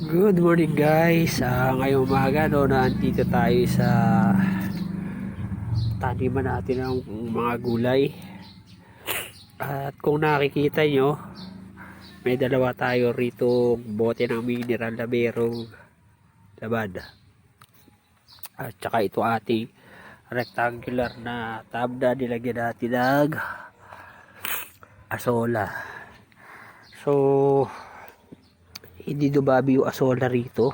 Good morning guys. Ah, ngayong umaga no, nandito tayo sa taniman natin ng mga gulay. At kung nakikita nyo, may dalawa tayo rito bote ng mineral na merong laman. At saka ito ating rectangular na tab na nilagyan natin ng asola. So, hindi dumabi yung asola rito.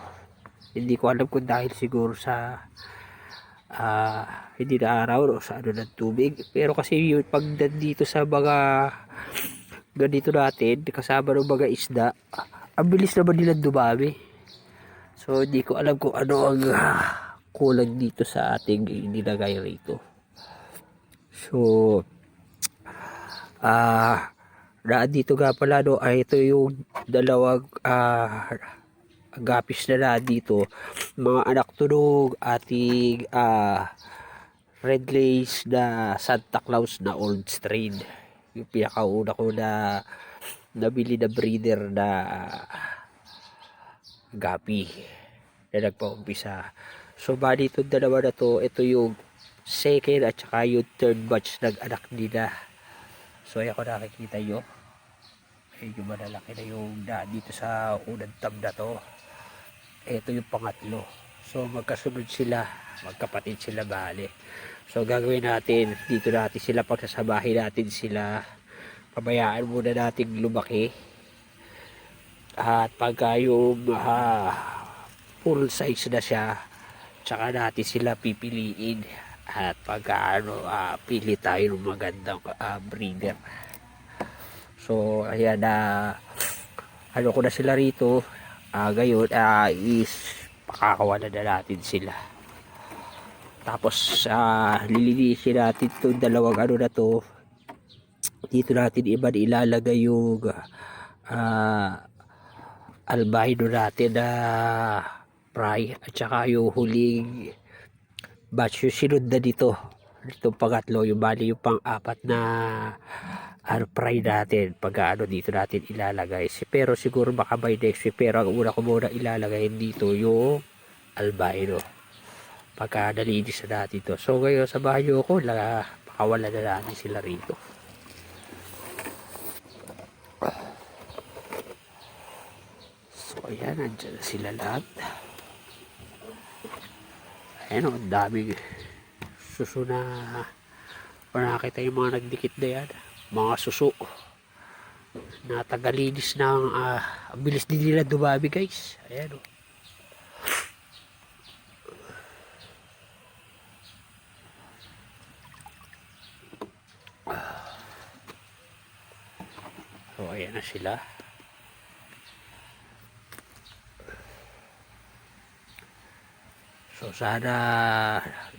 Hindi ko alam kung dahil siguro sa ah, hindi na araw o sa ano ng tubig. Pero kasi yung pag dito sa mga ganito natin, kasama ng mga isda, ang bilis naman nila dumami. So hindi ko alam kung ano ang ah, kulang dito sa ating nilagay rito. So, ah, na dito nga pala no, ay ito yung dalawang ah, agapis na na dito. Mga anak tunog, ating ah, red lace na Santa Claus na old strain. Yung pinakauna ko na nabili na breeder na gapi na nagpaumpisa. So, bali itong dalawa na to, ito yung second at saka yung third batch ng anak nila. So, ayan ko nakikita nyo. Medyo malalaki na yung na dito sa unang tab to. Ito yung pangatlo. So, magkasunod sila. Magkapatid sila bali. So, gagawin natin, dito natin sila, pagsasabahin natin sila. Pabayaan muna natin lumaki. At pagka yung ah, full size na siya, tsaka natin sila pipiliin. At pagka ano, ah, pili tayo ng magandang ah, breeder. So, ayan na ano ko na sila rito. Ah, gayon ah, is pakakawalan na natin sila. Tapos ah, lilinisin natin itong dalawang ano na to. Dito natin iba ilalagay yung ah, albino natin na fry at saka yung huling batch yung sinod na dito. Itong pangatlo, yung bali yung pang-apat na ano, fry natin pag ano dito natin ilalagay. Pero siguro baka by next week. Pero ang una ko muna ilalagay dito yung albino. Pagka nalinis na natin to. So ngayon sa bayo ko, la, pakawala na natin sila rito. So ayan, andyan na sila lahat. Ayan o, ang daming suso na. Kung nakakita yung mga nagdikit na yan mga suso. Na tagalinis ng ah, ang bilis din nila dumami guys. Ayan o so ayan na sila So sana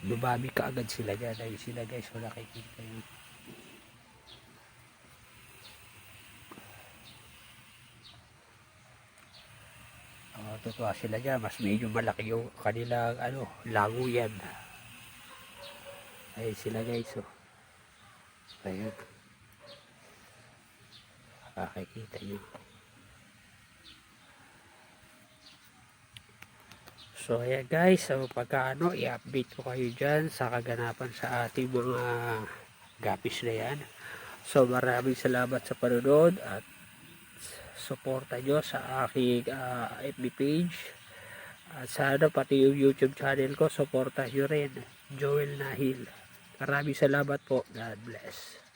dumami ka agad sila dyan. Ayun sila guys, wala nakikita yun. Totoo sila dyan. Mas medyo malaki yung kanilang ano, lago yan. Ayun sila guys. Oh. Ayun. Makikita nyo. So ayan guys, so pagka ano, i-update ko kayo dyan sa kaganapan sa ating mga gapis na yan. So maraming salamat sa panonood at suporta nyo sa aking ah, FB page. At sana pati yung YouTube channel ko, suporta nyo rin. Joel Nahil. Maraming salamat po. God bless.